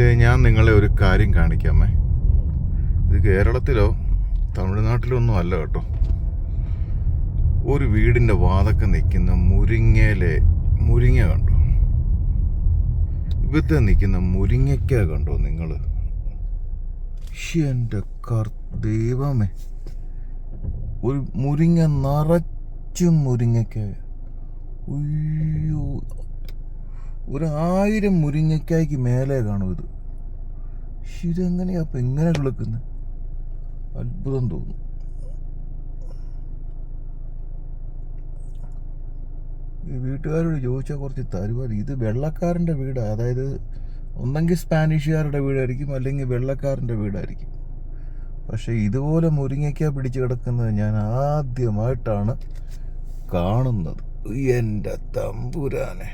ഞാൻ നിങ്ങളെ ഒരു കാര്യം കാണിക്കാമേ. ഇത് കേരളത്തിലോ തമിഴ്നാട്ടിലോ ഒന്നും അല്ല കേട്ടോ. ഒരു വീടിന്റെ വാതൊക്കെ നിൽക്കുന്ന മുരിങ്ങയിലെ മുരിങ്ങ കണ്ടോ? ഇവിടുത്തെ നിൽക്കുന്ന മുരിങ്ങയ്ക്ക കണ്ടോ നിങ്ങൾ എന്റെ കർ ദൈവമേ. ഒരു മുരിങ്ങ നിറച്ചും മുരിങ്ങയ്ക്ക. ഉയ്യോ ഒരു ആയിരം മുരിങ്ങയ്ക്കായ്ക്ക് മേലെ കാണും ഇത്. ഇതെങ്ങനെയാ അപ്പം എങ്ങനെ കിളുക്കുന്നത് അത്ഭുതം തോന്നുന്നു ഈ വീട്ടുകാരോട് ചോദിച്ചാൽ കുറച്ച് തരുവാൻ ഇത് വെള്ളക്കാരന്റെ വീടാണ് അതായത് ഒന്നെങ്കിൽ സ്പാനിഷുകാരുടെ വീടായിരിക്കും അല്ലെങ്കിൽ വെള്ളക്കാരന്റെ വീടായിരിക്കും. പക്ഷേ ഇതുപോലെ മുരിങ്ങയ്ക്ക പിടിച്ച് കിടക്കുന്നത് ഞാൻ ആദ്യമായിട്ടാണ് കാണുന്നത്. എന്റെ തമ്പുരാനെ.